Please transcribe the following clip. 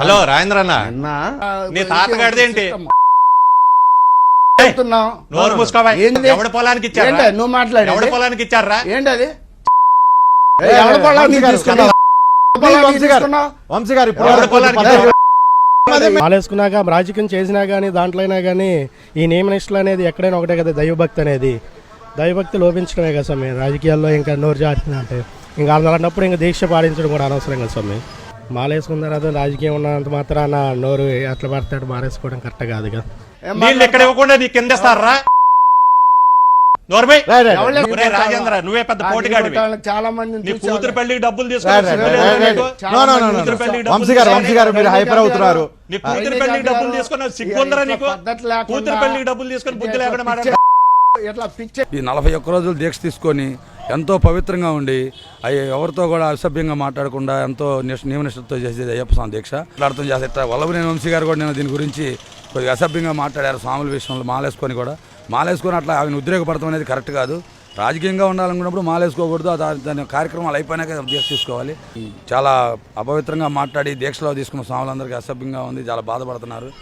Hello Rajendra అన్న నిన్న నీ తాతగాడిదేంటి? చెప్తున్నాం. నోరు మూసుకోవా ఏంది? ఎవడి పొలానికి ఇచ్చారా ఏంటి? నువ్వు? ఎవడి పొలానికి ఇచ్చారా వంశీ గారు, రాజకీయం చేసినా కానీ దాంట్లో అయినా కానీ ఈ నియమనిష్టలు అనేది ఎక్కడైనా ఒకటే కదా దైవభక్తి అనేది. దైవభక్తి లోపించడమే కదా స్వామి. రాజకీయాల్లో ఇంకా నోరు జారిన అంటే ఇంకా అలాంటప్పుడు ఇంకా దీక్ష పాటించడం కూడా అనవసరం కదా స్వామి. మాలేసుకున్న తర్వాత రాజకీయం ఉన్నంత మాత్రాన నోరు అట్లా పడతాడు మారేసుకోవడం కరెక్ట్ కాదు కదా. నీళ్ళు ఇక్కడ ఇవ్వకుండా నీ కింద ఇస్తారా? రాజేంద్ర నువ్వే పెద్ద వాళ్ళకి చాలా మంది కూతురు పెళ్ళికి డబ్బులు. తీసుకుని హైపర్ అవుతున్నారు. నీ కూతురు పెళ్ళికి డబ్బులు తీసుకున్న సిగ్గుందరా నీకు? కూతురు పెళ్ళికి డబ్బులు తీసుకుని బుద్ధి లేకుండా మాట్లాడ ఇట్లా పిచ్చే ఈ నలభై ఒక్క రోజులు దీక్ష తీసుకొని పవిత్రంగా ఉండి అవి ఎవరితో కూడా అసభ్యంగా మాట్లాడకుండా ఎంతో నిష్ఠ- నియమనిష్టతో చేసేది అయ్యప్ప స్వామి దీక్ష. మాట్లాడుతూ చేస్తే ఇట్లా వల్లభనేని వంశీ గారు కూడా నేను దీని గురించి కొద్దిగా అసభ్యంగా మాట్లాడారు స్వాముల విషయంలో మాలేసుకొని కూడా. మాలేసుకొని అట్లా ఆమెను ఉద్రేకపడతాం అనేది కరెక్ట్ కాదు. రాజకీయంగా ఉండాలనుకున్నప్పుడు మాలేసుకోకూడదు. దాని కార్యక్రమాలు అయిపోయినాక దీక్ష తీసుకోవాలి. చాలా అపవిత్రంగా మాట్లాడి దీక్షలో తీసుకున్న స్వాములందరికీ అసభ్యంగా ఉంది. చాలా బాధపడుతున్నారు.